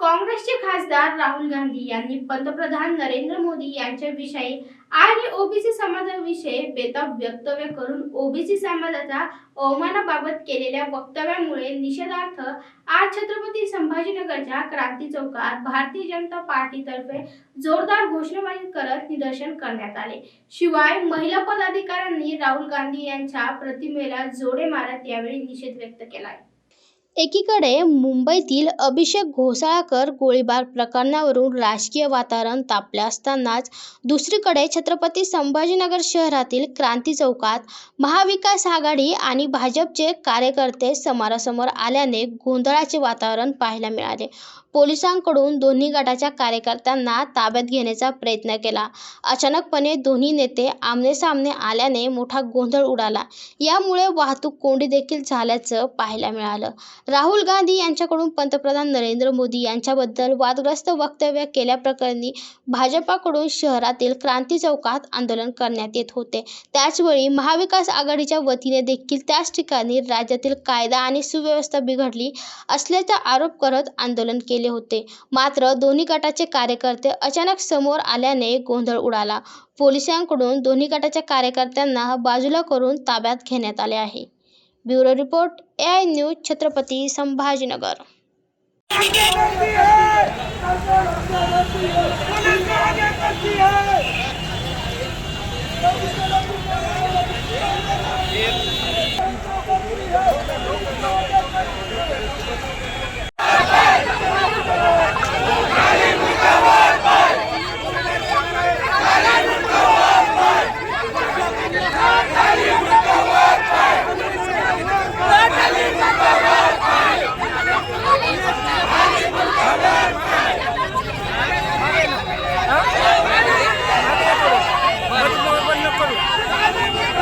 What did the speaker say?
काँग्रेसचे खासदार राहुल गांधी यांनी पंतप्रधान नरेंद्र मोदी यांच्याविषयी आणि ओबीसी समाजाविषयी बेताब वक्तव्य करून ओबीसी समाजाच्या अवमानाबाबत केलेल्या वक्तव्यामुळे निषेधार्थ आज छत्रपती संभाजीनगरच्या क्रांती चौकात भारतीय जनता पार्टीतर्फे जोरदार घोषणाबाजी करत निदर्शन करण्यात आले. शिवाय महिला पदाधिकाऱ्यांनी राहुल गांधी यांच्या प्रतिमेला जोडे मारत यावेळी निषेध व्यक्त केला एकीकडे मुंबईतील अभिषेक घोसाळकर गोळीबार प्रकरणावरून राजकीय वातावरण तापले असतानाच दुसरीकडे छत्रपती संभाजीनगर शहरातील क्रांती चौकात महाविकास आघाडी आणि भाजपचे कार्यकर्ते समोरासमोर आल्याने गोंधळाचे वातावरण पाहायला मिळाले. पोलिसांकडून दोन्ही गटाच्या कार्यकर्त्यांना ताब्यात घेण्याचा प्रयत्न केला. अचानकपणे दोन्ही नेते आमनेसामने आल्याने मोठा गोंधळ उडाला. यामुळे वाहतूक कोंडी देखील झाल्याचं पाहायला मिळालं. राहुल गांधी यांच्याकडून पंतप्रधान नरेंद्र मोदी यांच्याबद्दल वादग्रस्त वक्तव्य केल्याप्रकरणी भाजपाकडून शहरातील क्रांती चौकात आंदोलन करण्यात येत होते. त्याचवेळी महाविकास आघाडीच्या वतीने देखील त्याच ठिकाणी राज्यातील कायदा आणि सुव्यवस्था बिघडली असल्याचा आरोप करत आंदोलन केले होते. मात्र दोन्ही गटाचे कार्यकर्ते अचानक समोर आल्याने गोंधळ उडाला. पोलिसांकडून दोन्ही गटाच्या कार्यकर्त्यांना बाजूला करून ताब्यात घेण्यात आले आहे. Bureau report A I news Chhatrapati Sambhajinagar. करती है